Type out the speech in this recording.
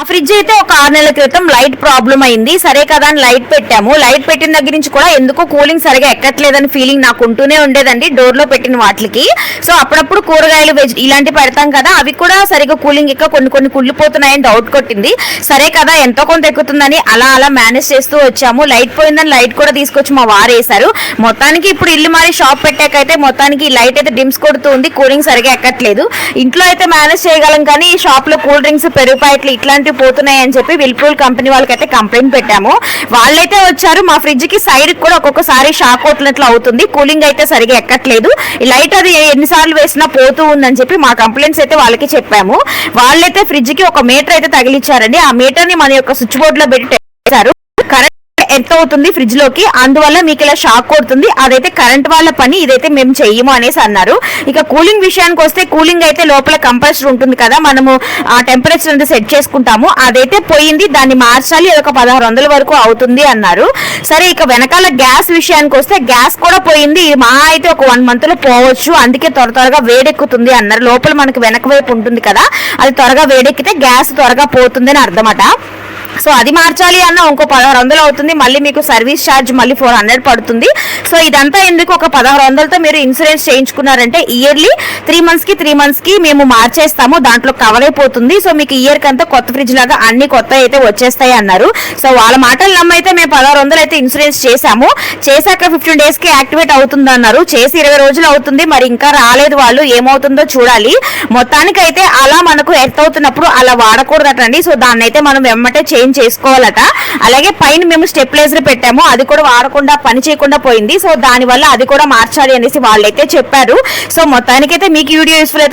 ఆ ఫ్రిడ్జ్ అయితే ఒక ఆరు నెలల క్రితం లైట్ ప్రాబ్లం అయింది. సరే కదా అని లైట్ పెట్టాము. లైట్ పెట్టిన దగ్గర నుంచి కూడా ఎందుకో కూలింగ్ సరిగా ఎక్కట్లేదని ఫీలింగ్ నాకు ఉంటూనే ఉండేదండి డోర్లో పెట్టిన వాటికి. సో అప్పుడప్పుడు కూరగాయలు వెజ్ ఇలాంటివి పెడతాం కదా అవి కూడా సరిగా కూలింగ్ ఎక్క కొన్ని కొన్ని కుళ్ళిపోతున్నాయని డౌట్ కొట్టింది. సరే కదా ఎంతో కొంత ఎక్కుతుందని అలా అలా మేనేజ్ చేస్తూ వచ్చాము. లైట్ పోయిందని లైట్ కూడా తీసుకొచ్చి మా వారు వేశారు. మొత్తానికి ఇప్పుడు ఇల్లు మారి షాప్ పెట్టాకైతే మొత్తానికి లైట్ అయితే డిమ్స్ కొడుతూ ఉంది. కూలింగ్ సరిగా ఎక్కట్లేదు. ఇంట్లో అయితే మేనేజ్ చేయగలం కానీ ఈ షాప్లో కూల్ డ్రింక్స్ పెరుగు ప్యాకెట్లు ఇట్లాంటివి పోతున్నాయి పోతున్నాయని చెప్పి విల్పూల్ కంపెనీ వాళ్ళకైతే కంప్లైంట్ పెట్టాము. వాళ్ళైతే వచ్చారు మా ఫ్రిడ్జ్కి సైడ్ కూడా ఒక్కొక్కసారి షాక్ అవుతున్నట్లు అవుతుంది. కూలింగ్ అయితే సరిగా ఎక్కట్లేదు. ఈ లైట్ అది ఎన్నిసార్లు వేసినా పోతూ ఉందని చెప్పి మా కంప్లైంట్స్ అయితే వాళ్ళకి చెప్పాము. వాళ్ళైతే ఫ్రిడ్జ్కి ఒక మీటర్ అయితే తగిలిచ్చారండి. ఆ మీటర్ని మన యొక్క స్విచ్ బోర్డ్లో పెట్టి కరెంట్ అవుతుంది ఫ్రిడ్జ్లోకి. అందువల్ల మీకు ఇలా షాక్ కొడుతుంది. అదైతే కరెంట్ వాళ్ళ పని ఇదైతే మేము చెయ్యము అనేసి అన్నారు. ఇక కూలింగ్ విషయానికి వస్తే కూలింగ్ అయితే లోపల కంపల్సరీ ఉంటుంది కదా మనము ఆ టెంపరేచర్ అంతా సెట్ చేసుకుంటాము. అదైతే పోయింది దాన్ని మార్చాలి అది ఒక పదహారు వందల వరకు అవుతుంది అన్నారు. సరే ఇక వెనకాల గ్యాస్ విషయానికి వస్తే గ్యాస్ కూడా పోయింది. ఇది మహా అయితే ఒక వన్ మంత్లో పోవచ్చు. అందుకే త్వర త్వరగా వేడెక్కుతుంది అన్నారు. లోపల మనకి వెనక వైపు ఉంటుంది కదా అది త్వరగా వేడెక్కితే గ్యాస్ త్వరగా పోతుంది అని అర్థమట. సో అది మార్చాలి అన్న ఇంకో పదహారు వందలు అవుతుంది. మళ్ళీ మీకు సర్వీస్ ఛార్జ్ మళ్ళీ ఫోర్ హండ్రెడ్ పడుతుంది. సో ఇదంతా ఎందుకు ఒక పదహారు వందలతో మీరు ఇన్సూరెన్స్ చేయించుకున్నారంటే ఇయర్లీ త్రీ మంత్స్కి త్రీ మంత్స్కి మేము మార్చేస్తాము. దాంట్లో కవర్ అయిపోతుంది సో మీకు ఇయర్ కంతా కొత్త ఫ్రిడ్జ్ లాగా అన్ని కొత్త అయితే వచ్చేస్తాయి అన్నారు. సో వాళ్ళ మాటలు నమ్మైతే మేము పదహారు వందలు అయితే ఇన్సూరెన్స్ చేశాము. చేశాక ఫిఫ్టీన్ డేస్కి యాక్టివేట్ అవుతుంది అన్నారు. చేసి ఇరవై రోజులు అవుతుంది. మరి ఇంకా రాలేదు వాళ్ళు. ఏమవుతుందో చూడాలి. మొత్తానికైతే అలా మనకు ఎర్త్ అవుతున్నప్పుడు అలా వాడకూడదటండి. సో దాన్ని అయితే మనం వెమ్మటే చేంజ్ చేసుకోవాలట. అలాగే పైన మేము స్టెప్లైజర్ పెట్టాము. అది కూడా వాడకుండా పని చేయకుండా పోయింది. సో దాని వల్ల అది కూడా మార్చాలి అనేసి వాళ్ళైతే చెప్పారు. సో మొత్తానికైతే మీకు వీడియో యూస్ఫుల్ అయితే